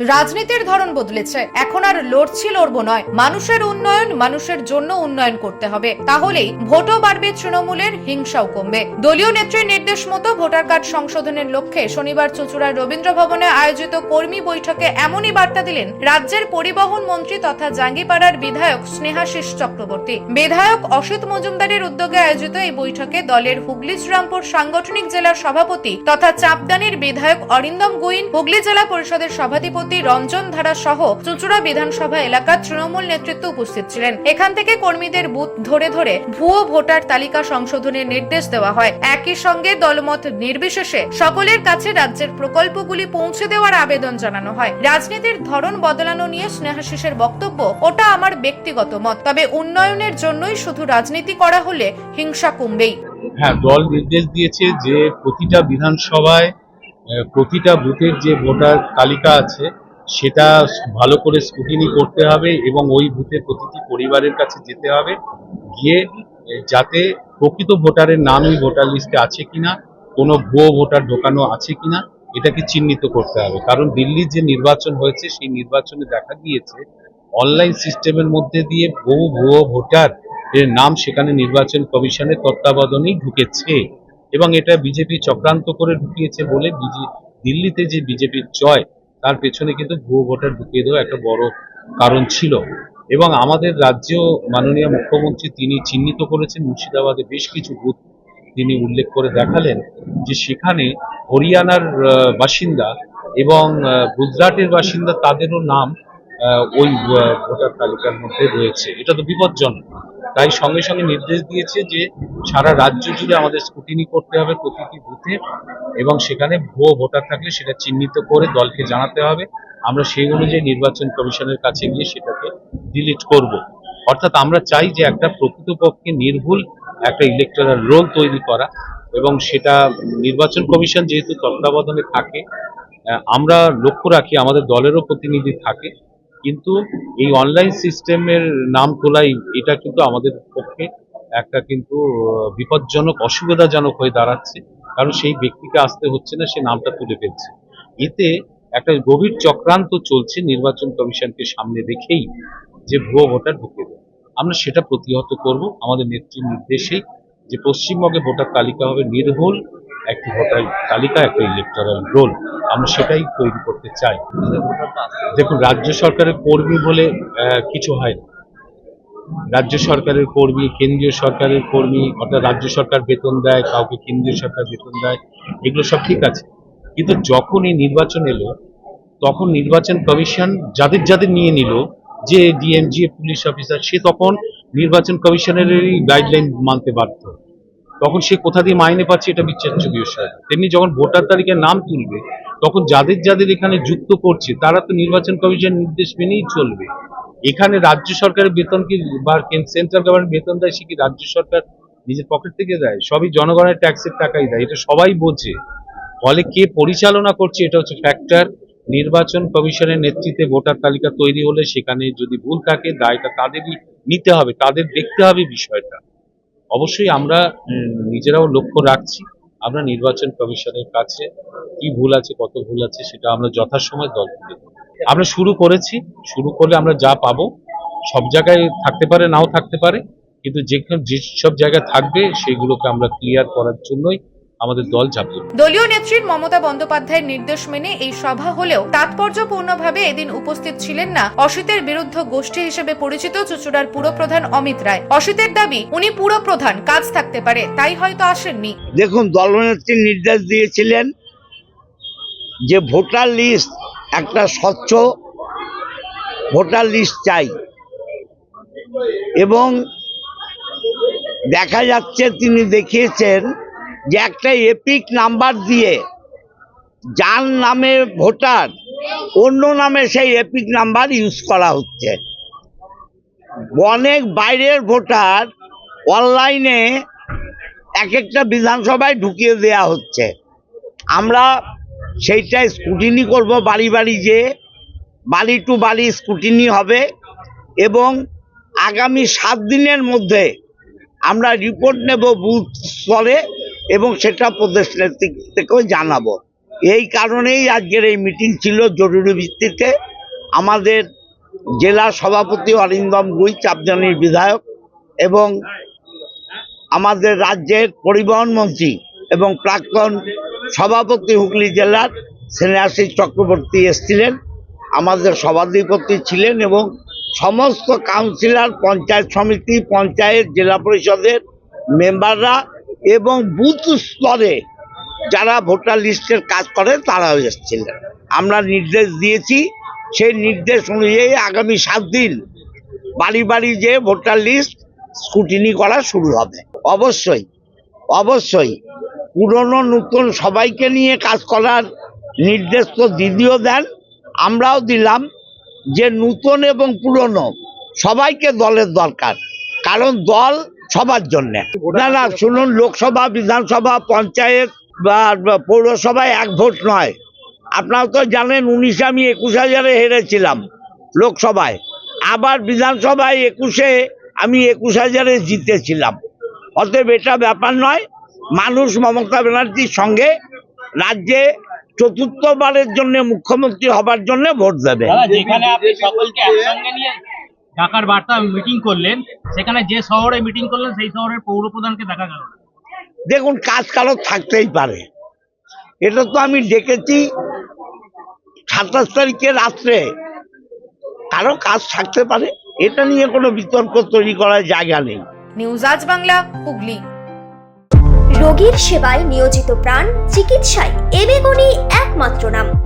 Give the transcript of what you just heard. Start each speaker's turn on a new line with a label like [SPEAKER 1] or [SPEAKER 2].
[SPEAKER 1] রাজনীতির ধরন বদলেছে। এখন আর লড়ছি, লড়বো নয়। মানুষের উন্নয়ন, মানুষের জন্য উন্নয়ন করতে হবে। তাহলেই ভোটও বাড়বে তৃণমূলের, হিংসাও কমবে। দলীয় নেত্রীর নির্দেশ মতো ভোটার কার্ড সংশোধনের লক্ষ্যে শনিবার চুচুড়ার রবীন্দ্র ভবনে আয়োজিত কর্মী বৈঠকে এমনই বার্তা দিলেন রাজ্যের পরিবহন মন্ত্রী তথা জাঙ্গিপাড়ার বিধায়ক স্নেহাশিস চক্রবর্তী। বিধায়ক অসিত মজুমদারের উদ্যোগে আয়োজিত এই বৈঠকে দলের হুগলি শ্রীরামপুর সাংগঠনিক জেলার সভাপতি তথা চাপদানির বিধায়ক অরিন্দম গুইন, হুগলি জেলা পরিষদের সভাধিপতি রঞ্জন ধারা সহ চুঁচুড়া বিধানসভা এলাকার তৃণমূল নেতৃত্ব উপস্থিত ছিলেন। এখান থেকে কর্মীদের বুথ ধরে ধরে ভুয়ো ভোটার তালিকা সংশোধনের নির্দেশ দেওয়া হয়। একই সঙ্গে দলমত নির্বিশেষে সকলের কাছে রাজ্যের প্রকল্পগুলি পৌঁছে দেওয়ার আবেদন জানানো হয়। রাজনীতির ধরন বদলানো নিয়ে স্নেহাশিসের বক্তব্য, ওটা আমার ব্যক্তিগত মত। তবে উন্নয়নের জন্যই শুধু রাজনীতি করা হলে হিংসা কমবেই।
[SPEAKER 2] হ্যাঁ দল নির্দেশ দিয়েছে যে প্রতিটা বিধানসভায় প্রতিটা বুথের যে ভোটার তালিকা আছে, সেটা ভালো করে স্ক্রুটিনি করতে হবে এবং ওই বুথে প্রতিটি পরিবারের কাছে যেতে হবে। গিয়ে যাতে প্রকৃত ভোটারের নাম ওই ভোটার লিস্টে আছে কিনা, কোনো ভুয়ো ভোটার ঢোকানো আছে কিনা, এটাকে চিহ্নিত করতে হবে। কারণ দিল্লির যে নির্বাচন হয়েছে, সেই নির্বাচনে দেখা গিয়েছে অনলাইন সিস্টেমের মধ্যে দিয়ে বহু ভুয়ো ভোটার এর নাম সেখানে নির্বাচন কমিশনের তত্ত্বাবধানেই ঢুকেছে। এবং এটা বিজেপি চক্রান্ত করে ঢুকিয়েছে বলে দিল্লিতে যে বিজেপির জয়, তার পেছনে কিন্তু ভুয়ো ভোটার ঢুকিয়ে দেওয়া একটা বড় কারণ ছিল। এবং আমাদের রাজ্য মাননীয় মুখ্যমন্ত্রী তিনি চিহ্নিত করেছেন, মুর্শিদাবাদে বেশ কিছু বুথ তিনি উল্লেখ করে দেখালেন যে সেখানে হরিয়ানার বাসিন্দা এবং গুজরাটের বাসিন্দা তাদেরও নাম ওই ভোটার তালিকার মধ্যে রয়েছে। এটা তো বিপজ্জনক। তাই সঙ্গে সঙ্গে নির্দেশ দিয়েছে যে সারা রাজ্য জুড়ে আমাদের স্কুটিনি করতে হবে প্রতিটি বুথে এবং সেখানে ভুয়ো ভোটার থাকলে সেটা চিহ্নিত করে দলকে জানাতে হবে। আমরা সেই অনুযায়ী নির্বাচন কমিশনের কাছে গিয়ে সেটাকে ডিলিট করব। অর্থাৎ আমরা চাই যে একটা প্রকৃতপক্ষে নির্ভুল একটা ইলেকট্রাল রোল তৈরি করা এবং সেটা নির্বাচন কমিশন যেহেতু তত্ত্বাবধানে থাকে আমরা লক্ষ্য রাখি আমাদের দলেরও প্রতিনিধি থাকে কিন্তু এই অনলাইন সিস্টেমের নাম তোলাই, এটা কিন্তু আমাদের পক্ষে একটা কিন্তু বিপজ্জনক, অসুবিধাজনক হয়ে দাঁড়াচ্ছে। কারণ সেই ব্যক্তিকে আসতে হচ্ছে না, সে নামটা তুলে ফেলছে। এতে একটা গভীর চক্রান্ত চলছে নির্বাচন কমিশনকে সামনে রেখেই যে ভুয়ো ভোটার ঢুকে দেয় আমরা সেটা প্রতিহত করব। আমাদের নেত্রীর নির্দেশেই যে পশ্চিমবঙ্গে ভোটার তালিকা হবে নির্ভুল। একটি ভোটার তালিকা, একটা ইলেকট্রাল রোল আমরা সেটাই তৈরি করতে চাই। দেখুন, রাজ্য সরকারের কর্মী বলে কিছু হয় না। রাজ্য সরকারের কর্মী, কেন্দ্রীয় সরকারের কর্মী, অর্থাৎ রাজ্য সরকার বেতন দেয়, কাউকে কেন্দ্রীয় সরকার বেতন দেয়, এগুলো সব ঠিক আছে। কিন্তু যখন এই নির্বাচন এলো, তখন নির্বাচন কমিশন যাদের যাদের নিয়ে নিল, যে ডিএমজি পুলিশ অফিসার, সে তখন নির্বাচন কমিশনেরই গাইডলাইন মানতে বাধ্য। তখন সে কোথা দিয়ে মাইনে পাচ্ছে এটা বিচার্য বিষয় তেমনি যখন ভোটার তালিকায় নাম তুলবে, তখন যাদের যাদের এখানে যুক্ত করছে, তারা তো নির্বাচন কমিশন নির্দেশ মেনেই চলবে। এখানে রাজ্য সরকারের বেতন কি বা সেন্ট্রাল গভর্নমেন্ট বেতন দেয়, সে কি রাজ্য সরকার নিজের পকেট থেকে দেয়? সবই জনগণের ট্যাক্সের টাকাই দেয়, এটা সবাই বোঝে। ফলে কে পরিচালনা করছে, এটা হচ্ছে ফ্যাক্টর নির্বাচন কমিশনের নেতৃত্বে ভোটার তালিকা তৈরি হলে সেখানে যদি ভুল থাকে, দায়টা তাদেরই নিতে হবে, তাদের দেখতে হবে বিষয়টা। অবশ্যই আমরা নিজেরাও লক্ষ্য রাখছি, আমরা নির্বাচন কমিশনের কাছে কি ভুল আছে, কত ভুল আছে, সেটা আমরা যথাসময় দল আমরা শুরু করেছি, শুরু করলে আমরা যা পাবো, সব জায়গায় থাকতে পারে, নাও থাকতে পারে, কিন্তু যেখানে, যেসব জায়গায় থাকবে, সেগুলোকে আমরা ক্লিয়ার করার জন্যই আমাদের দল ঝাঁপিয়ে
[SPEAKER 1] দলীয় নেত্রীর মমতা বন্দ্যোপাধ্যায়ের নির্দেশ মেনে এই সভা হলেও তাৎপর্যপূর্ণভাবে এদিন উপস্থিত ছিলেন না অসিতের বিরুদ্ধ গোষ্ঠী হিসেবে পরিচিত চুচুড়ার পুরপ্রধান অমিত রায়। অসিতের দাবি উনি পুরপ্রধান কাজ থাকতে পারে তাই হয়তো আসেননি।
[SPEAKER 3] দেখুন দলনেত্রী নির্দেশ দিয়েছিলেন যে ভোটার লিস্ট একটা স্বচ্ছ ভোটার লিস্ট চাই। এবং দেখা যাচ্ছে তিনি দেখিয়েছেন যে একটা এপিক নাম্বার দিয়ে যার নামে ভোটার, অন্য নামে সেই এপিক নাম্বার ইউজ করা হচ্ছে। অনেক বাইরের ভোটার অনলাইনে এক একটা বিধানসভায় ঢুকিয়ে দেয়া হচ্ছে। আমরা সেইটা স্কুটিনি করব বাড়ি বাড়ি যে বাড়ি টু বাড়ি স্কুটিনি হবে এবং আগামী সাত দিনের মধ্যে আমরা রিপোর্ট নেব বুথ স্তরে এবং সেটা প্রদেশ নেতৃত্বকেও জানাব। এই কারণেই আজকের এই মিটিং ছিল জরুরি ভিত্তিতে। আমাদের জেলা সভাপতি অরিন্দম গুই, চাপজানির বিধায়ক, এবং আমাদের রাজ্যের পরিবহন মন্ত্রী এবং প্রাক্তন সভাপতি হুগলি জেলার স্নেহাশিস চক্রবর্তী এসেছিলেন। আমাদের সভাধিপতি ছিলেন এবং সমস্ত কাউন্সিলর, পঞ্চায়েত সমিতি, পঞ্চায়েত, জেলা পরিষদের মেম্বাররা এবং বুথ স্তরে যারা ভোটার লিস্টের কাজ করে তারাও এসেছিলেন আমরা নির্দেশ দিয়েছি, সেই নির্দেশ অনুযায়ী আগামী সাত দিন বাড়ি বাড়ি যে ভোটার লিস্ট স্কুটিনি করা শুরু হবে। অবশ্যই অবশ্যই পুরনো নতুন সবাইকে নিয়ে কাজ করার নির্দেশ তো দিদিও দেন, আমরাও দিলাম যে নতুন এবং পুরনো সবাইকে দলের দরকার। কারণ দল সবার জন্যে। না না শুনুন লোকসভা বিধানসভা পঞ্চায়েত বা পৌরসভায় এক ভোট নয়। আপনারা তো জানেন উনিশে আমি একুশ হাজারে হেরেছিলাম লোকসভায়। আবার বিধানসভায় একুশে আমি একুশ হাজারে জিতেছিলাম। অতএব এটা ব্যাপার নয় মানুষ মমতা ব্যানার্জির সঙ্গে রাজ্যে চতুর্থবারের জন্য মুখ্যমন্ত্রী হবার জন্য ভোট দেবে।
[SPEAKER 4] ঢাকার বার্তা মিটিং করলেন। সেখানে যে শহরে মিটিং করলেন সেই শহরের পৌর প্রধানকে দেখা গেল না।
[SPEAKER 3] দেখুন কাজ কারও থাকতেই পারে। এটা তো আমি ডেকেছি সাতাশ তারিখে রাত্রে। কারও কাজ থাকতে পারে। এটা নিয়ে কোনো বিতর্ক তৈরি করার জায়গা নেই।
[SPEAKER 1] নিউজ আজ বাংলা হুগলি।
[SPEAKER 5] রোগীর সেবায় নিয়োজিত প্রাণ চিকিৎসায় এবেগুনি একমাত্র নাম।